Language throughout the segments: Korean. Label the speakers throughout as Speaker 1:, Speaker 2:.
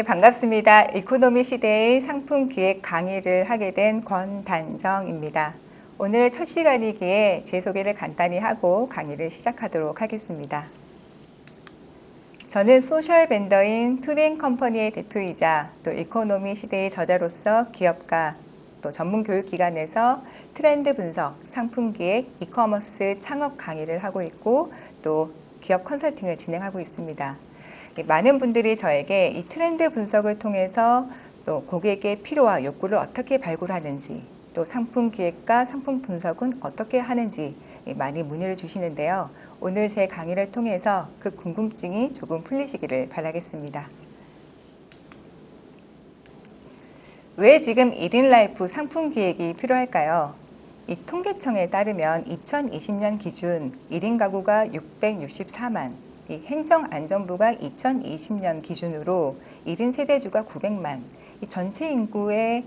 Speaker 1: 네, 반갑습니다. 이코노미 시대의 상품 기획 강의를 하게 된 권단정입니다. 오늘 첫 시간이기에 제 소개를 간단히 하고 강의를 시작하도록 하겠습니다. 저는 소셜 벤더인 투빙 컴퍼니의 대표이자 또 이코노미 시대의 저자로서 기업가 또 전문 교육 기관에서 트렌드 분석, 상품 기획, 이커머스 창업 강의를 하고 있고 또 기업 컨설팅을 진행하고 있습니다. 많은 분들이 저에게 이 트렌드 분석을 통해서 또 고객의 필요와 욕구를 어떻게 발굴하는지 또 상품 기획과 상품 분석은 어떻게 하는지 많이 문의를 주시는데요. 오늘 제 강의를 통해서 그 궁금증이 조금 풀리시기를 바라겠습니다. 왜 지금 1인 라이프 상품 기획이 필요할까요? 이 통계청에 따르면 2020년 기준 1인 가구가 664만, 이 행정안전부가 2020년 기준으로 1인 세대주가 900만, 이 전체 인구의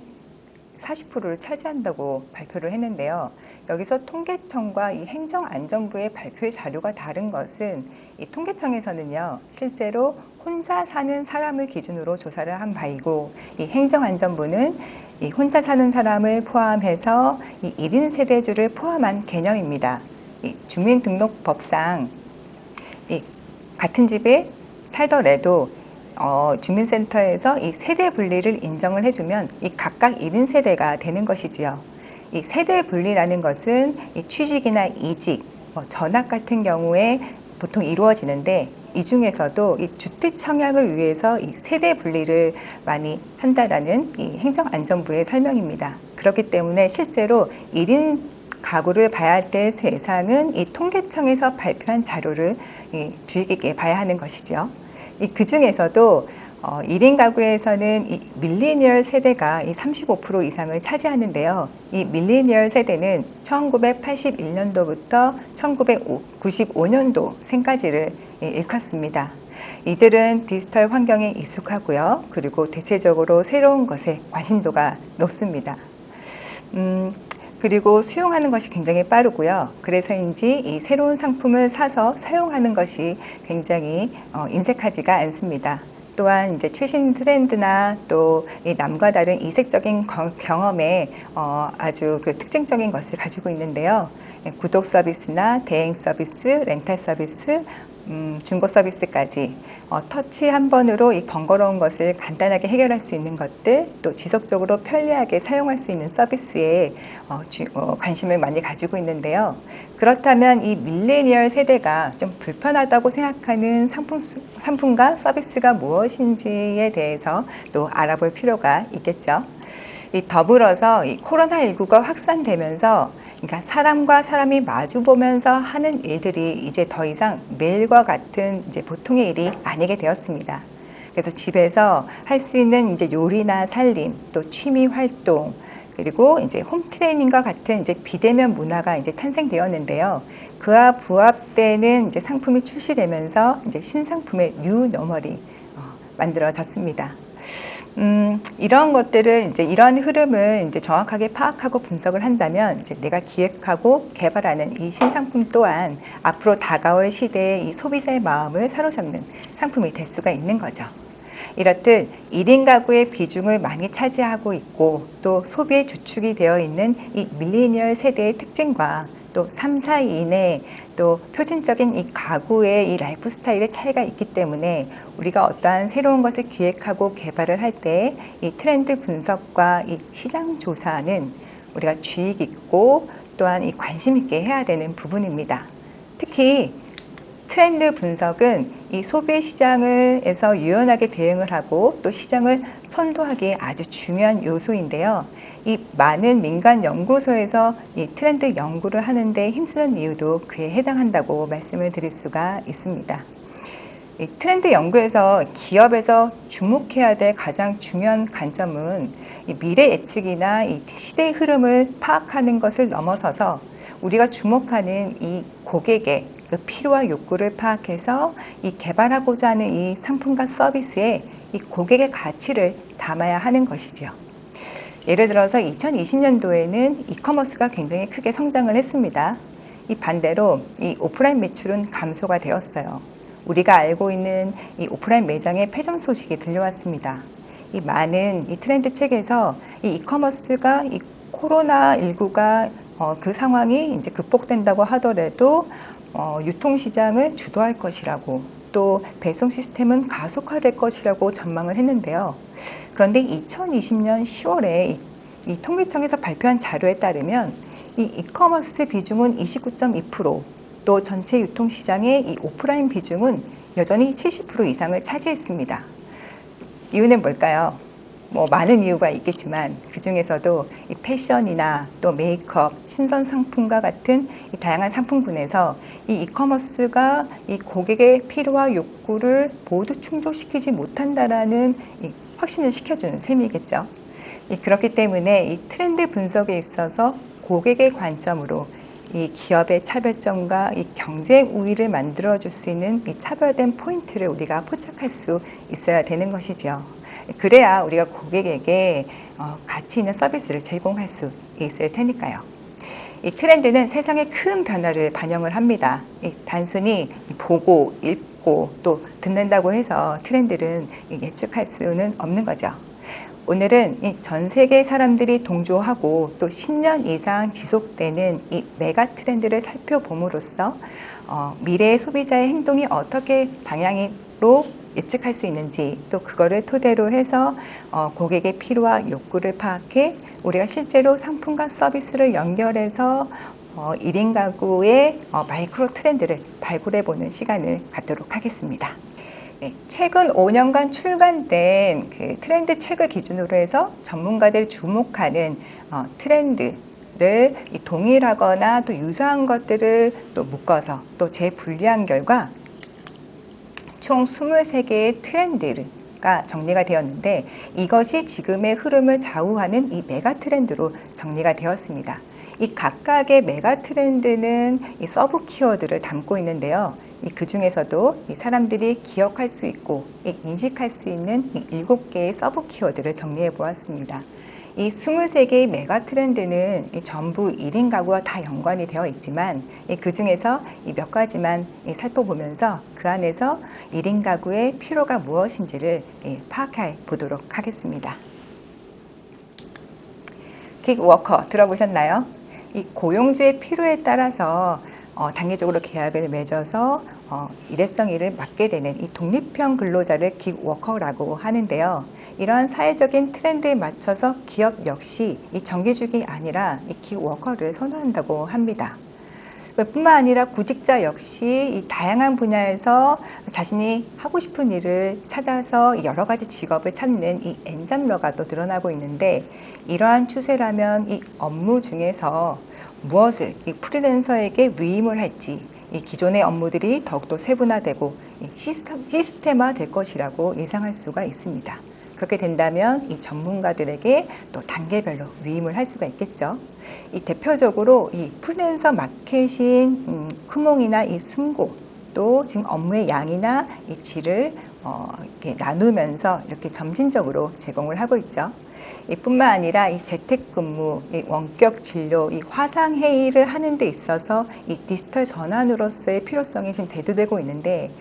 Speaker 1: 40%를 차지한다고 발표를 했는데요. 여기서 통계청과 이 행정안전부의 발표의 자료가 다른 것은 이 통계청에서는요, 실제로 혼자 사는 사람을 기준으로 조사를 한 바이고, 이 행정안전부는 이 혼자 사는 사람을 포함해서 이 1인 세대주를 포함한 개념입니다. 이 주민등록법상 이 같은 집에 살더라도 어, 주민센터에서 이 세대 분리를 인정을 해주면 이 각각 1인 세대가 되는 것이지요. 이 세대 분리라는 것은 이 취직이나 이직, 뭐 전학 같은 경우에 보통 이루어지는데 이 중에서도 이 주택 청약을 위해서 이 세대 분리를 많이 한다라는 이 행정안전부의 설명입니다. 그렇기 때문에 실제로 1인 가구를 봐야 할 때 세상은 이 통계청에서 발표한 자료를 주의 깊게 봐야 하는 것이죠. 그 중에서도 어, 1인 가구에서는 이 밀리니얼 세대가 이 35% 이상을 차지하는데요. 이 밀리니얼 세대는 1981년도부터 1995년도 생까지를 일컫습니다. 이들은 디지털 환경에 익숙하고요. 그리고 대체적으로 새로운 것에 관심도가 높습니다. 음, 그리고 수용하는 것이 굉장히 빠르고요. 그래서인지 이 새로운 상품을 사서 사용하는 것이 굉장히 어, 인색하지가 않습니다. 또한 이제 최신 트렌드나 또 남과 다른 이색적인 경험에 어, 아주 그 특징적인 것을 가지고 있는데요. 구독 서비스나 대행 서비스, 렌탈 서비스, 음, 중고 서비스까지 어, 터치 한 번으로 이 번거로운 것을 간단하게 해결할 수 있는 것들 또 지속적으로 편리하게 사용할 수 있는 서비스에 어, 주, 어, 관심을 많이 가지고 있는데요. 그렇다면 이 밀레니얼 세대가 좀 불편하다고 생각하는 상품, 상품과 서비스가 무엇인지에 대해서 또 알아볼 필요가 있겠죠. 이 더불어서 이 코로나19가 확산되면서 그러니까 사람과 사람이 마주 보면서 하는 일들이 이제 더 이상 매일과 같은 이제 보통의 일이 아니게 되었습니다. 그래서 집에서 할 수 있는 이제 요리나 살림, 또 취미 활동, 그리고 이제 홈 트레이닝과 같은 이제 비대면 문화가 이제 탄생되었는데요. 그와 부합되는 이제 상품이 출시되면서 이제 신상품의 뉴 너멀이 어, 만들어졌습니다. 음, 이런 것들을 이제 이런 흐름을 이제 정확하게 파악하고 분석을 한다면 이제 내가 기획하고 개발하는 이 신상품 또한 앞으로 다가올 시대의 이 소비자의 마음을 사로잡는 상품이 될 수가 있는 거죠. 이렇듯 1인 가구의 비중을 많이 차지하고 있고 또 소비의 주축이 되어 있는 이 밀리니얼 세대의 특징과 또 3, 4인의 또 표준적인 이 가구의 이 라이프 스타일의 차이가 있기 때문에 우리가 어떠한 새로운 것을 기획하고 개발을 할 때 이 트렌드 분석과 이 시장 조사는 우리가 주의 깊고 또한 이 관심 있게 해야 되는 부분입니다. 특히 트렌드 분석은 이 소비 시장에서 유연하게 대응을 하고 또 시장을 선도하기에 아주 중요한 요소인데요. 이 많은 민간 연구소에서 이 트렌드 연구를 하는데 힘쓰는 이유도 그에 해당한다고 말씀을 드릴 수가 있습니다. 이 트렌드 연구에서 기업에서 주목해야 될 가장 중요한 관점은 이 미래 예측이나 이 시대의 흐름을 파악하는 것을 넘어서서 우리가 주목하는 이 고객의 그 필요와 욕구를 파악해서 이 개발하고자 하는 이 상품과 서비스에 이 고객의 가치를 담아야 하는 것이죠. 예를 들어서 2020년도에는 이커머스가 굉장히 크게 성장을 했습니다. 이 반대로 이 오프라인 매출은 감소가 되었어요. 우리가 알고 있는 이 오프라인 매장의 폐점 소식이 들려왔습니다. 이 많은 이 트렌드 책에서 이 이커머스가 이 코로나 19가 어, 그 상황이 이제 극복된다고 하더라도 어, 유통 시장을 주도할 것이라고 또 배송 시스템은 가속화될 것이라고 전망을 했는데요. 그런데 2020년 10월에 이, 이 통계청에서 발표한 자료에 따르면 이 이커머스 비중은 29.2%, 또 전체 유통 시장의 이 오프라인 비중은 여전히 70% 이상을 차지했습니다. 이유는 뭘까요? 뭐 많은 이유가 있겠지만 그 중에서도 이 패션이나 또 메이크업, 신선 상품과 같은 이 다양한 상품군에서 이 이커머스가 이 고객의 필요와 욕구를 모두 충족시키지 못한다라는 이 확신을 시켜주는 셈이겠죠. 이 그렇기 때문에 이 트렌드 분석에 있어서 고객의 관점으로 이 기업의 차별점과 이 경쟁 우위를 만들어 줄 수 있는 이 차별된 포인트를 우리가 포착할 수 있어야 되는 것이죠. 그래야 우리가 고객에게 어, 가치 있는 서비스를 제공할 수 있을 테니까요. 이 트렌드는 세상의 큰 변화를 반영을 합니다. 단순히 보고 읽고 또 듣는다고 해서 트렌드는 예측할 수는 없는 거죠. 오늘은 전 세계 사람들이 동조하고 또 10년 이상 지속되는 이 메가 트렌드를 살펴봄으로써 어, 미래의 소비자의 행동이 어떻게 방향으로 예측할 수 있는지 또 그거를 토대로 해서 어, 고객의 필요와 욕구를 파악해 우리가 실제로 상품과 서비스를 연결해서 어, 1인 가구의 어, 마이크로 트렌드를 발굴해 보는 시간을 갖도록 하겠습니다. 네, 최근 5년간 출간된 그 트렌드 책을 기준으로 해서 전문가들이 주목하는 어, 트렌드 를 동일하거나 또 유사한 것들을 또 묶어서 또 재분리한 결과 총 23개의 트렌드가 정리가 되었는데 이것이 지금의 흐름을 좌우하는 이 메가 트렌드로 정리가 되었습니다. 이 각각의 메가 트렌드는 이 서브 키워드를 담고 있는데요. 그 중에서도 사람들이 기억할 수 있고 인식할 수 있는 7개의 서브 키워드를 정리해 보았습니다. 이 23개의 메가 트렌드는 전부 1인 가구와 다 연관이 되어 있지만 그 중에서 몇 가지만 살펴보면서 그 안에서 1인 가구의 필요가 무엇인지를 파악해 보도록 하겠습니다. 킥워커 들어보셨나요? 이 고용주의 필요에 따라서 어, 단계적으로 계약을 맺어서 어, 일회성 일을 맡게 되는 이 독립형 근로자를 킥워커라고 하는데요. 이러한 사회적인 트렌드에 맞춰서 기업 역시 이 정규직이 아니라 이 기워커를 선호한다고 합니다. 뿐만 아니라 구직자 역시 이 다양한 분야에서 자신이 하고 싶은 일을 찾아서 여러 가지 직업을 찾는 이 엔잡러가 또 늘어나고 있는데 이러한 추세라면 이 업무 중에서 무엇을 이 프리랜서에게 위임을 할지 이 기존의 업무들이 더욱더 세분화되고 시스템, 시스템화 될 것이라고 예상할 수가 있습니다. 그렇게 된다면 이 전문가들에게 또 단계별로 위임을 할 수가 있겠죠. 이 대표적으로 이 프리랜서 마켓인 음, 쿠몽이나 이 숨고 또 지금 업무의 양이나 이 질을 어, 이렇게 나누면서 이렇게 점진적으로 제공을 하고 있죠. 이뿐만 아니라 이 재택근무, 이 원격 진료, 이 화상 회의를 하는 데 있어서 이 디지털 전환으로서의 필요성이 지금 대두되고 있는데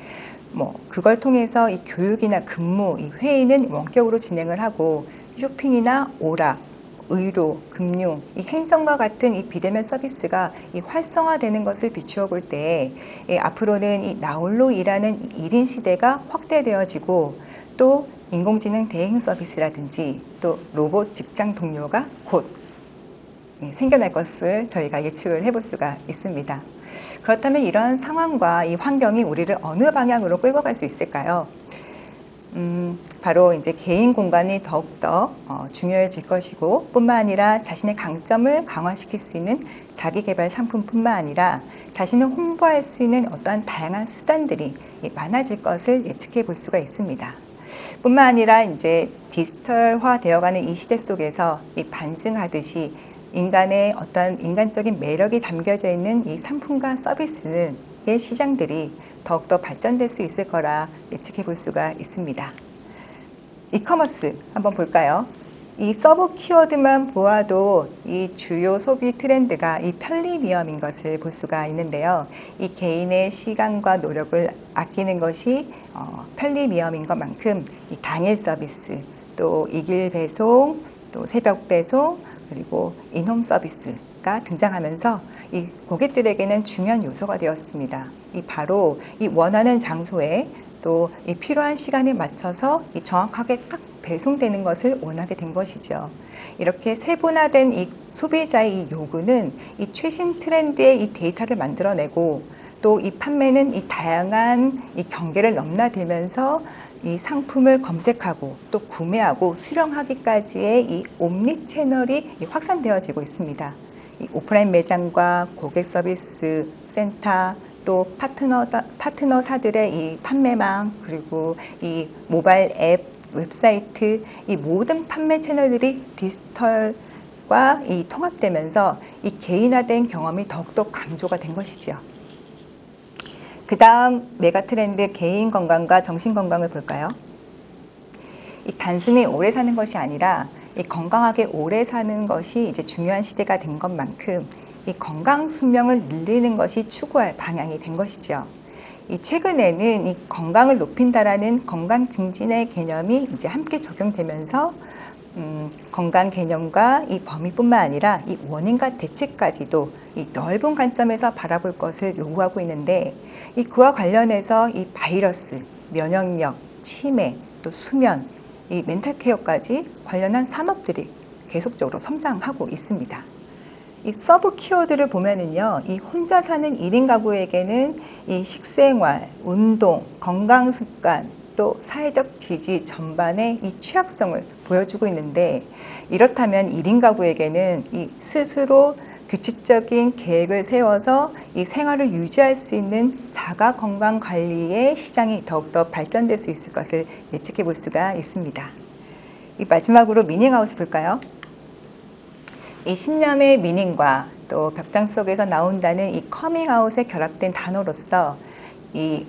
Speaker 1: 뭐 그걸 통해서 이 교육이나 근무, 이 회의는 원격으로 진행을 하고 쇼핑이나 오락, 의료, 금융, 이 행정과 같은 이 비대면 서비스가 이 활성화되는 것을 비추어 볼때 예, 앞으로는 이 나홀로 일하는 1인 시대가 확대되어지고 또 인공지능 대행 서비스라든지 또 로봇 직장 동료가 곧 예, 생겨날 것을 저희가 예측을 해볼 수가 있습니다. 그렇다면 이러한 상황과 이 환경이 우리를 어느 방향으로 끌고 갈 수 있을까요? 음, 바로 이제 개인 공간이 더욱더 어, 중요해질 것이고 뿐만 아니라 자신의 강점을 강화시킬 수 있는 자기 개발 상품뿐만 아니라 자신을 홍보할 수 있는 어떠한 다양한 수단들이 많아질 것을 예측해 볼 수가 있습니다. 뿐만 아니라 이제 디지털화 되어가는 이 시대 속에서 이 반증하듯이 인간의 어떤 인간적인 매력이 담겨져 있는 이 상품과 서비스의 시장들이 더욱더 발전될 수 있을 거라 예측해 볼 수가 있습니다. 이커머스 한번 볼까요? 이 서브 키워드만 보아도 이 주요 소비 트렌드가 이 편리미엄인 것을 볼 수가 있는데요. 이 개인의 시간과 노력을 아끼는 것이 어, 편리미엄인 것만큼 이 당일 서비스, 또 이길 배송, 또 새벽 배송, 그리고 인홈 서비스가 등장하면서 이 고객들에게는 중요한 요소가 되었습니다. 이 바로 이 원하는 장소에 또 이 필요한 시간에 맞춰서 이 정확하게 딱 배송되는 것을 원하게 된 것이죠. 이렇게 세분화된 이 소비자의 이 요구는 이 최신 트렌드의 이 데이터를 만들어내고 또 이 판매는 이 다양한 이 경계를 넘나들면서 이 상품을 검색하고 또 구매하고 수령하기까지의 이 옴니 채널이 확산되어지고 있습니다. 이 오프라인 매장과 고객 서비스 센터 또 파트너 파트너사들의 이 판매망 그리고 이 모바일 앱 웹사이트 이 모든 판매 채널들이 디지털과 이 통합되면서 이 개인화된 경험이 더욱더 강조가 된 것이죠. 그 다음 메가 트렌드 개인 건강과 정신 건강을 볼까요? 이 단순히 오래 사는 것이 아니라 이 건강하게 오래 사는 것이 이제 중요한 시대가 된 것만큼 이 건강 수명을 늘리는 것이 추구할 방향이 된 것이죠. 이 최근에는 이 건강을 높인다라는 건강 증진의 개념이 이제 함께 적용되면서 음, 건강 개념과 이 범위뿐만 아니라 이 원인과 대책까지도 이 넓은 관점에서 바라볼 것을 요구하고 있는데 이 그와 관련해서 이 바이러스, 면역력, 치매, 또 수면, 이 멘탈 케어까지 관련한 산업들이 계속적으로 성장하고 있습니다. 이 서브 키워드를 보면은요, 이 혼자 사는 1인 가구에게는 이 식생활, 운동, 건강 습관, 또 사회적 지지 전반의 이 취약성을 보여주고 있는데 이렇다면 1인 가구에게는 이 스스로 규칙적인 계획을 세워서 이 생활을 유지할 수 있는 자가 건강 관리의 시장이 더욱더 발전될 수 있을 것을 예측해 볼 수가 있습니다. 이 마지막으로 미닝아웃을 볼까요? 이 신념의 미닝과 또 벽장 속에서 나온다는 이 커밍아웃에 결합된 단어로서 이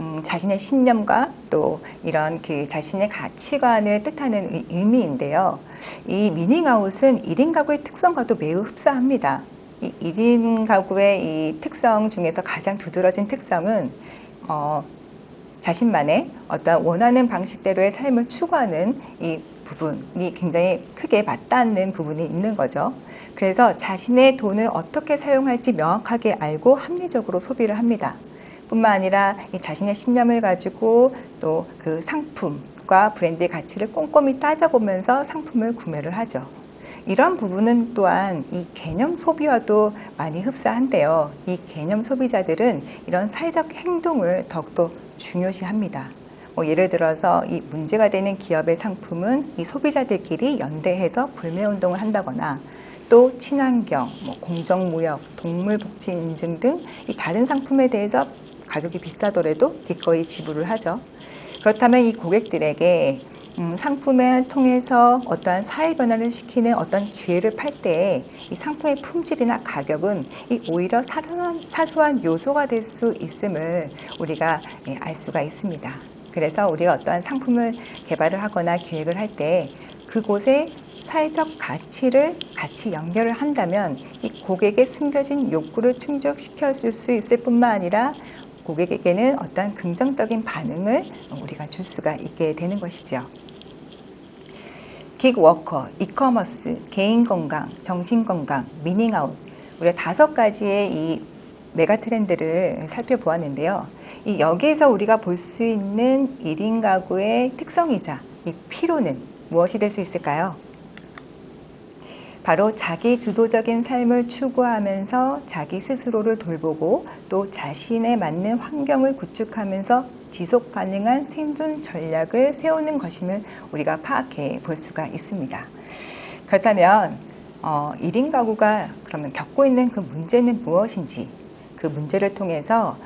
Speaker 1: 음, 자신의 신념과 또 이런 그 자신의 가치관을 뜻하는 의미인데요. 이 미닝아웃은 1인 가구의 특성과도 매우 흡사합니다. 이 1인 가구의 이 특성 중에서 가장 두드러진 특성은 어, 자신만의 어떤 원하는 방식대로의 삶을 추구하는 이 부분이 굉장히 크게 맞닿는 부분이 있는 거죠. 그래서 자신의 돈을 어떻게 사용할지 명확하게 알고 합리적으로 소비를 합니다. 뿐만 아니라 자신의 신념을 가지고 또 그 상품과 브랜드의 가치를 꼼꼼히 따져보면서 상품을 구매를 하죠. 이런 부분은 또한 이 개념 소비와도 많이 흡사한데요. 이 개념 소비자들은 이런 사회적 행동을 더욱더 중요시합니다. 뭐 예를 들어서 이 문제가 되는 기업의 상품은 이 소비자들끼리 연대해서 불매 운동을 한다거나 또 친환경, 뭐 공정무역, 동물복지 인증 등 이 다른 상품에 대해서 가격이 비싸더라도 기꺼이 지불을 하죠. 그렇다면 이 고객들에게 음, 상품을 통해서 어떠한 사회 변화를 시키는 어떤 기회를 팔 때 이 상품의 품질이나 가격은 이 오히려 사소한, 사소한 요소가 될 수 있음을 우리가 예, 알 수가 있습니다. 그래서 우리가 어떠한 상품을 개발을 하거나 기획을 할 때 그곳에 사회적 가치를 같이 연결을 한다면 이 고객의 숨겨진 욕구를 충족시켜 줄 수 있을 뿐만 아니라 고객에게는 어떠한 긍정적인 반응을 우리가 줄 수가 있게 되는 것이죠. 긱워커, 이커머스, 개인 건강, 정신 건강, 미닝아웃 우리가 다섯 가지의 이 메가 트렌드를 살펴보았는데요. 이 여기에서 우리가 볼 수 있는 1인 가구의 특성이자 이 피로는 무엇이 될 수 있을까요? 바로 자기 주도적인 삶을 추구하면서 자기 스스로를 돌보고 또 자신에 맞는 환경을 구축하면서 지속 가능한 생존 전략을 세우는 것임을 우리가 파악해 볼 수가 있습니다. 그렇다면 어, 1인 가구가 그러면 겪고 있는 그 문제는 무엇인지 그 문제를 통해서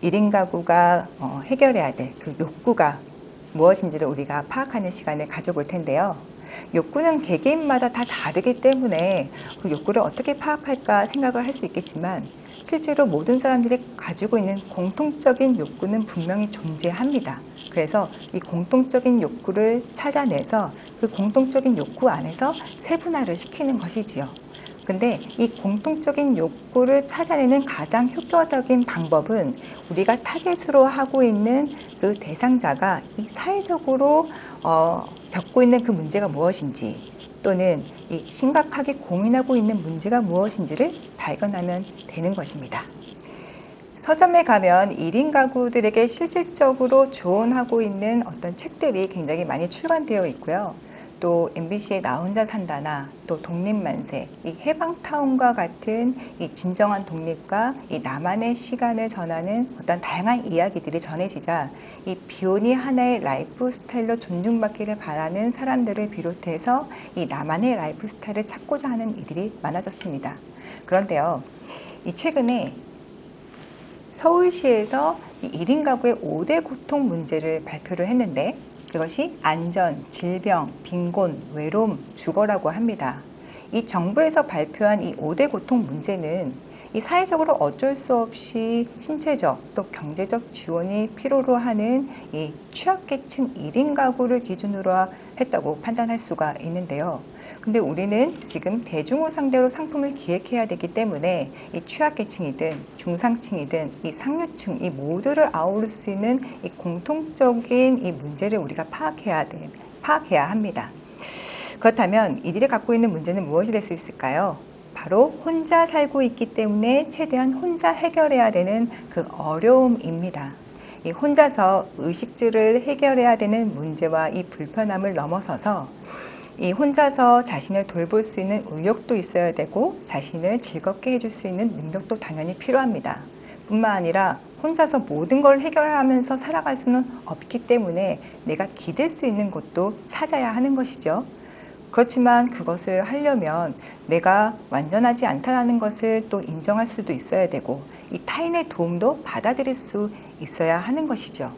Speaker 1: 1인 가구가 어, 해결해야 될 그 욕구가 무엇인지를 우리가 파악하는 시간을 가져볼 텐데요. 욕구는 개개인마다 다 다르기 때문에 그 욕구를 어떻게 파악할까 생각을 할 수 있겠지만 실제로 모든 사람들이 가지고 있는 공통적인 욕구는 분명히 존재합니다. 그래서 이 공통적인 욕구를 찾아내서 그 공통적인 욕구 안에서 세분화를 시키는 것이지요. 근데 이 공통적인 욕구를 찾아내는 가장 효과적인 방법은 우리가 타겟으로 하고 있는 그 대상자가 이 사회적으로 어, 겪고 있는 그 문제가 무엇인지 또는 이 심각하게 고민하고 있는 문제가 무엇인지를 발견하면 되는 것입니다. 서점에 가면 1인 가구들에게 실질적으로 조언하고 있는 어떤 책들이 굉장히 많이 출간되어 있고요. 또 MBC의 나 혼자 산다나 또 독립만세, 이 해방타운과 같은 이 진정한 독립과 이 나만의 시간을 전하는 어떤 다양한 이야기들이 전해지자 이 비혼이 하나의 라이프 스타일로 존중받기를 바라는 사람들을 비롯해서 이 나만의 라이프 스타일을 찾고자 하는 이들이 많아졌습니다. 그런데요, 이 최근에 서울시에서 이 1인 가구의 5대 고통 문제를 발표를 했는데 그것이 안전, 질병, 빈곤, 외로움, 주거라고 합니다. 이 정부에서 발표한 이 5대 고통 문제는 이 사회적으로 어쩔 수 없이 신체적 또 경제적 지원이 필요로 하는 이 취약계층 1인 가구를 기준으로 했다고 판단할 수가 있는데요. 근데 우리는 지금 대중을 상대로 상품을 기획해야 되기 때문에 이 취약계층이든 중상층이든 이 상류층 이 모두를 아우를 수 있는 이 공통적인 이 문제를 우리가 파악해야 돼 파악해야 합니다. 그렇다면 이들이 갖고 있는 문제는 무엇이 될 수 있을까요? 바로 혼자 살고 있기 때문에 최대한 혼자 해결해야 되는 그 어려움입니다. 이 혼자서 의식주를 해결해야 되는 문제와 이 불편함을 넘어서서 이 혼자서 자신을 돌볼 수 있는 의욕도 있어야 되고 자신을 즐겁게 해줄 수 있는 능력도 당연히 필요합니다. 뿐만 아니라 혼자서 모든 걸 해결하면서 살아갈 수는 없기 때문에 내가 기댈 수 있는 곳도 찾아야 하는 것이죠. 그렇지만 그것을 하려면 내가 완전하지 않다는 것을 또 인정할 수도 있어야 되고 이 타인의 도움도 받아들일 수 있어야 하는 것이죠.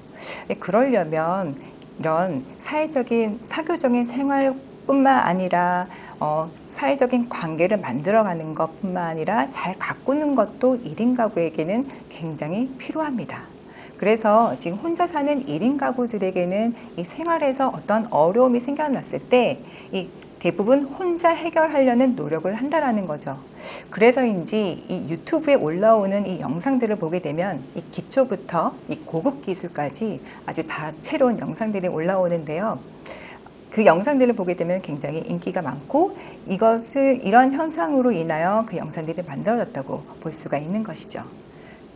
Speaker 1: 그러려면 이런 사회적인 사교적인 생활 뿐만 아니라 어, 사회적인 관계를 만들어가는 것뿐만 아니라 잘 가꾸는 것도 1인 가구에게는 굉장히 필요합니다. 그래서 지금 혼자 사는 1인 가구들에게는 이 생활에서 어떤 어려움이 생겨났을 때 이 대부분 혼자 해결하려는 노력을 한다라는 거죠. 그래서인지 이 유튜브에 올라오는 이 영상들을 보게 되면 이 기초부터 이 고급 기술까지 아주 다채로운 영상들이 올라오는데요. 그 영상들을 보게 되면 굉장히 인기가 많고 이것을 이런 현상으로 인하여 그 영상들이 만들어졌다고 볼 수가 있는 것이죠.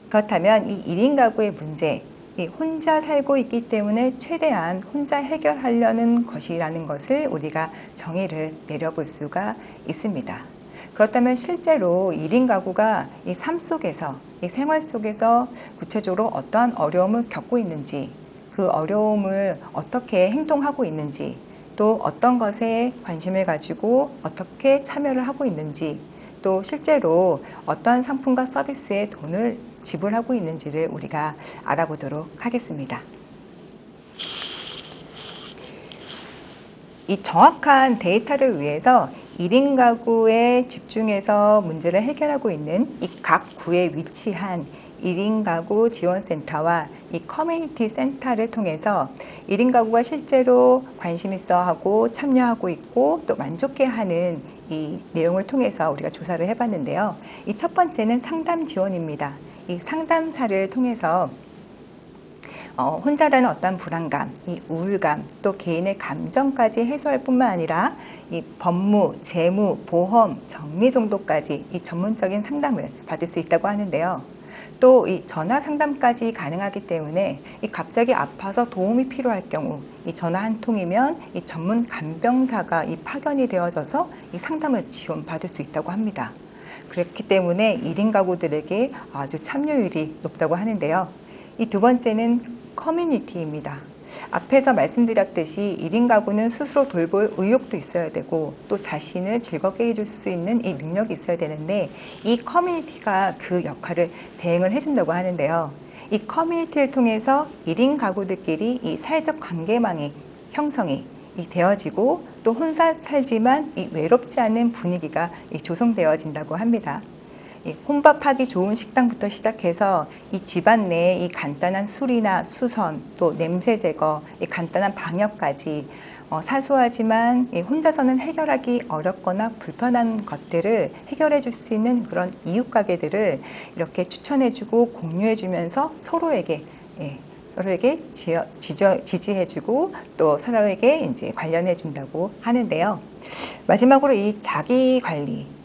Speaker 1: 그렇다면 이 1인 가구의 문제, 이 혼자 살고 있기 때문에 최대한 혼자 해결하려는 것이라는 것을 우리가 정의를 내려볼 수가 있습니다. 그렇다면 실제로 1인 가구가 이 삶 속에서, 이 생활 속에서 구체적으로 어떠한 어려움을 겪고 있는지, 그 어려움을 어떻게 행동하고 있는지, 또 어떤 것에 관심을 가지고 어떻게 참여를 하고 있는지 또 실제로 어떠한 상품과 서비스에 돈을 지불하고 있는지를 우리가 알아보도록 하겠습니다. 이 정확한 데이터를 위해서 1인 가구에 집중해서 문제를 해결하고 있는 이 각 구에 위치한 1인 가구 지원센터와 이 커뮤니티 센터를 통해서 1인 가구가 실제로 관심 있어 하고 참여하고 있고 또 만족해 하는 이 내용을 통해서 우리가 조사를 해봤는데요. 이 첫 번째는 상담 지원입니다. 이 상담사를 통해서 어, 혼자라는 어떤 불안감, 이 우울감, 또 개인의 감정까지 해소할 뿐만 아니라 이 법무, 재무, 보험, 정리 정도까지 이 전문적인 상담을 받을 수 있다고 하는데요. 또 이 전화 상담까지 가능하기 때문에 이 갑자기 아파서 도움이 필요할 경우 이 전화 한 통이면 이 전문 간병사가 이 파견이 되어져서 이 상담을 지원받을 수 있다고 합니다. 그렇기 때문에 1인 가구들에게 아주 참여율이 높다고 하는데요. 이 두 번째는 커뮤니티입니다. 앞에서 말씀드렸듯이 1인 가구는 스스로 돌볼 의욕도 있어야 되고 또 자신을 즐겁게 해줄 수 있는 이 능력이 있어야 되는데 이 커뮤니티가 그 역할을 대행을 해준다고 하는데요. 이 커뮤니티를 통해서 1인 가구들끼리 이 사회적 관계망이 형성이 이 되어지고 또 혼자 살지만 이 외롭지 않은 분위기가 이 조성되어진다고 합니다. 이 혼밥하기 좋은 식당부터 시작해서 이 집안 내에 이 간단한 술이나 수선 또 냄새 제거, 이 간단한 방역까지 어, 사소하지만 이 혼자서는 해결하기 어렵거나 불편한 것들을 해결해 줄 수 있는 그런 이웃 가게들을 이렇게 추천해 주고 공유해 주면서 서로에게 예, 서로에게 지지해 주고 또 서로에게 이제 관련해 준다고 하는데요. 마지막으로 이 자기 관리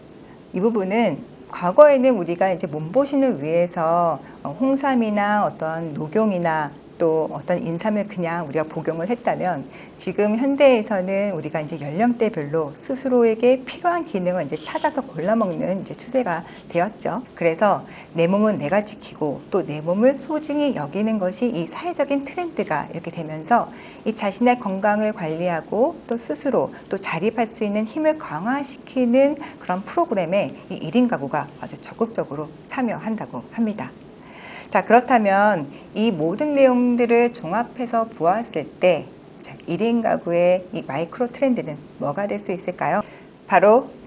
Speaker 1: 이 부분은 과거에는 우리가 이제 몸보신을 위해서 어, 홍삼이나 어떤 녹용이나 또 어떤 인삼을 그냥 우리가 복용을 했다면 지금 현대에서는 우리가 이제 연령대별로 스스로에게 필요한 기능을 이제 찾아서 골라 먹는 이제 추세가 되었죠. 그래서 내 몸은 내가 지키고 또 내 몸을 소중히 여기는 것이 이 사회적인 트렌드가 이렇게 되면서 이 자신의 건강을 관리하고 또 스스로 또 자립할 수 있는 힘을 강화시키는 그런 프로그램에 이 1인 가구가 아주 적극적으로 참여한다고 합니다. 자, 그렇다면 이 모든 내용들을 종합해서 보았을 때 자, 1인 가구의 이 마이크로 트렌드는 뭐가 될 수 있을까요? 바로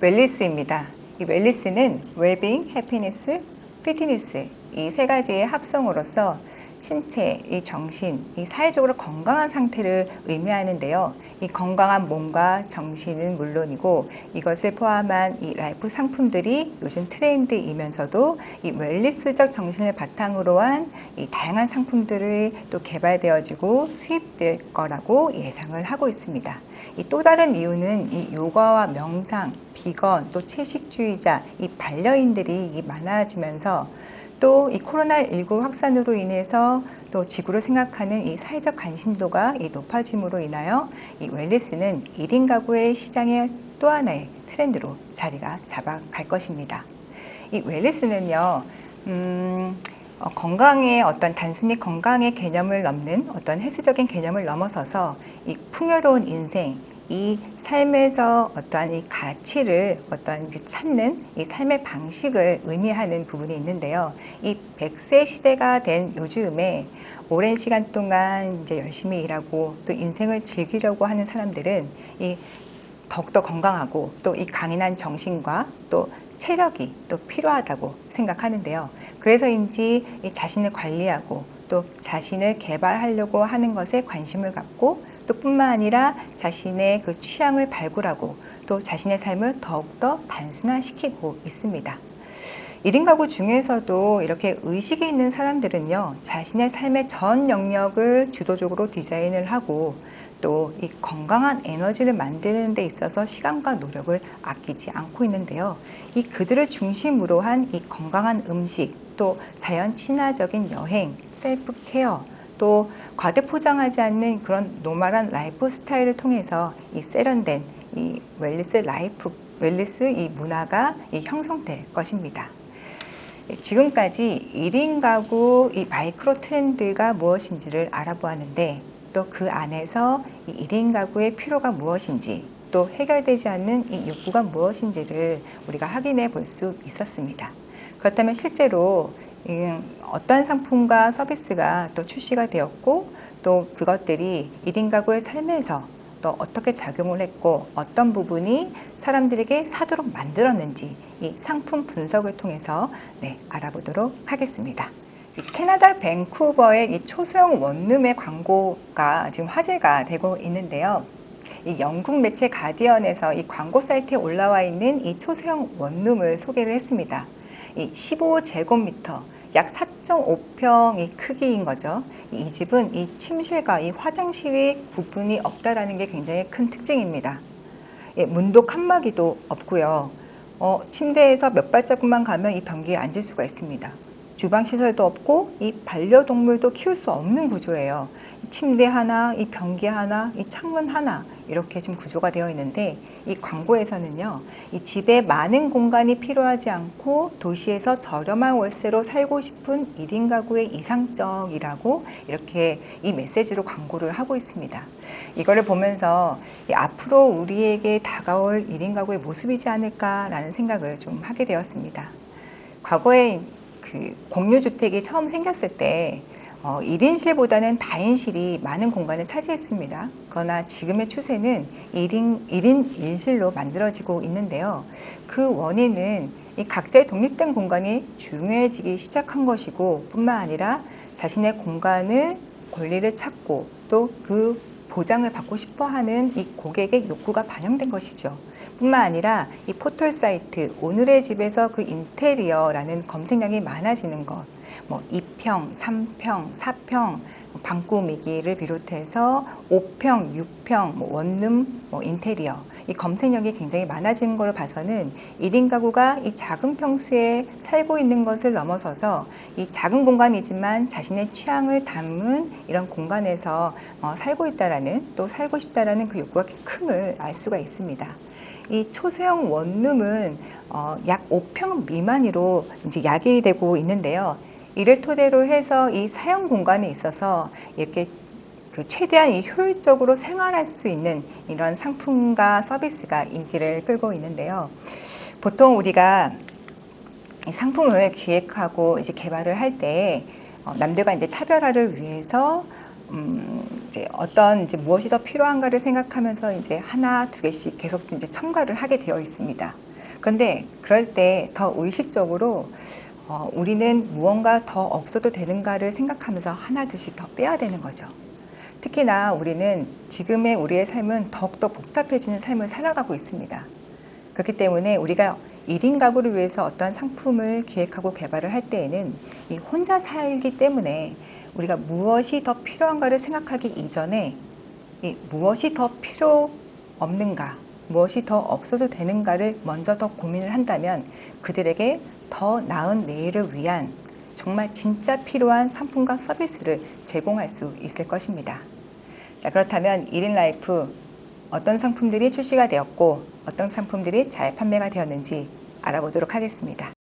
Speaker 1: 웰리스입니다. 이 웰리스는 웰빙, 해피니스, 피트니스 이 세 가지의 합성으로서 신체, 이 정신, 이 사회적으로 건강한 상태를 의미하는데요. 이 건강한 몸과 정신은 물론이고 이것을 포함한 이 라이프 상품들이 요즘 트렌드이면서도 이 웰리스적 정신을 바탕으로 한 이 다양한 상품들이 또 개발되어지고 수입될 거라고 예상을 하고 있습니다. 이또 다른 이유는 이 요가와 명상, 비건, 또 채식주의자, 이 반려인들이 많아지면서 또 이 코로나19 확산으로 인해서 또 지구를 생각하는 이 사회적 관심도가 이 높아짐으로 인하여 이 웰리스는 1인 가구의 시장의 또 하나의 트렌드로 자리가 잡아갈 것입니다. 이 웰리스는요, 음, 어, 건강의 어떤 단순히 건강의 개념을 넘는 어떤 헬스적인 개념을 넘어서서 이 풍요로운 인생, 이 삶에서 어떠한 이 가치를 어떠한 찾는 이 삶의 방식을 의미하는 부분이 있는데요. 이 100세 시대가 된 요즘에 오랜 시간 동안 이제 열심히 일하고 또 인생을 즐기려고 하는 사람들은 이 더욱더 건강하고 또 이 강인한 정신과 또 체력이 또 필요하다고 생각하는데요. 그래서인지 이 자신을 관리하고 또 자신을 개발하려고 하는 것에 관심을 갖고 또 뿐만 아니라 자신의 그 취향을 발굴하고 또 자신의 삶을 더욱더 단순화시키고 있습니다. 1인 가구 중에서도 이렇게 의식이 있는 사람들은요, 자신의 삶의 전 영역을 주도적으로 디자인을 하고 또 이 건강한 에너지를 만드는 데 있어서 시간과 노력을 아끼지 않고 있는데요. 이 그들을 중심으로 한 이 건강한 음식, 또 자연 친화적인 여행, 셀프 케어, 또 과대 포장하지 않는 그런 노멀한 라이프 스타일을 통해서 이 세련된 이 웰리스 라이프 웰리스 이 문화가 이 형성될 것입니다. 예, 지금까지 1인 가구 이 마이크로 트렌드가 무엇인지를 알아보았는데 또 그 안에서 이 1인 가구의 필요가 무엇인지 또 해결되지 않는 이 욕구가 무엇인지를 우리가 확인해 볼 수 있었습니다. 그렇다면 실제로 어떤 상품과 서비스가 또 출시가 되었고 또 그것들이 1인 가구의 삶에서 또 어떻게 작용을 했고 어떤 부분이 사람들에게 사도록 만들었는지 이 상품 분석을 통해서 네, 알아보도록 하겠습니다. 캐나다 밴쿠버의 이 초소형 원룸의 광고가 지금 화제가 되고 있는데요. 이 영국 매체 가디언에서 이 광고 사이트에 올라와 있는 이 초소형 원룸을 소개를 했습니다. 이 15제곱미터 약 4.5평의 크기인 거죠. 이 집은 이 침실과 이 화장실이 구분이 없다라는 게 굉장히 큰 특징입니다. 예, 문도 칸막이도 없고요. 어, 침대에서 몇 발자국만 가면 이 변기에 앉을 수가 있습니다. 주방 시설도 없고 이 반려동물도 키울 수 없는 구조예요. 침대 하나, 이 변기 하나, 이 창문 하나 이렇게 좀 구조가 되어 있는데 이 광고에서는요, 이 집에 많은 공간이 필요하지 않고 도시에서 저렴한 월세로 살고 싶은 1인 가구의 이상적이라고 이렇게 이 메시지로 광고를 하고 있습니다. 이거를 보면서 앞으로 우리에게 다가올 1인 가구의 모습이지 않을까라는 생각을 좀 하게 되었습니다. 과거에 그 공유주택이 처음 생겼을 때 어, 1인실보다는 다인실이 많은 공간을 차지했습니다. 그러나 지금의 추세는 1인, 1인 1실로 만들어지고 있는데요. 그 원인은 이 각자의 독립된 공간이 중요해지기 시작한 것이고 뿐만 아니라 자신의 공간을 권리를 찾고 또 그 보장을 받고 싶어 하는 이 고객의 욕구가 반영된 것이죠. 뿐만 아니라 이 포털 사이트 오늘의 집에서 그 인테리어라는 검색량이 많아지는 것, 뭐 2평, 3평, 4평, 방 꾸미기를 비롯해서 5평, 6평, 뭐 원룸, 뭐 인테리어 이 검색량이 굉장히 많아지는 것을 봐서는 1인 가구가 이 작은 평수에 살고 있는 것을 넘어서서 이 작은 공간이지만 자신의 취향을 담은 이런 공간에서 어, 살고 있다라는 또 살고 싶다라는 그 욕구가 큼을 알 수가 있습니다. 이 초소형 원룸은 어, 약 5평 미만으로 이제 야기되고 있는데요. 이를 토대로 해서 이 사용 공간에 있어서 이렇게 그 최대한 이 효율적으로 생활할 수 있는 이런 상품과 서비스가 인기를 끌고 있는데요. 보통 우리가 이 상품을 기획하고 이제 개발을 할때 어, 남들과 이제 차별화를 위해서 음, 이제 어떤 이제 무엇이 더 필요한가를 생각하면서 이제 하나 두 개씩 계속 이제 첨가를 하게 되어 있습니다. 그런데 그럴 때 더 의식적으로 어, 우리는 무언가 더 없어도 되는가를 생각하면서 하나 둘씩 더 빼야 되는 거죠. 특히나 우리는 지금의 우리의 삶은 더욱더 복잡해지는 삶을 살아가고 있습니다. 그렇기 때문에 우리가 1인 가구를 위해서 어떠한 상품을 기획하고 개발을 할 때에는 이 혼자 살기 때문에 우리가 무엇이 더 필요한가를 생각하기 이전에 이 무엇이 더 필요 없는가, 무엇이 더 없어도 되는가를 먼저 더 고민을 한다면 그들에게 더 나은 내일을 위한 정말 진짜 필요한 상품과 서비스를 제공할 수 있을 것입니다. 자, 그렇다면 1인 라이프 어떤 상품들이 출시가 되었고 어떤 상품들이 잘 판매가 되었는지 알아보도록 하겠습니다.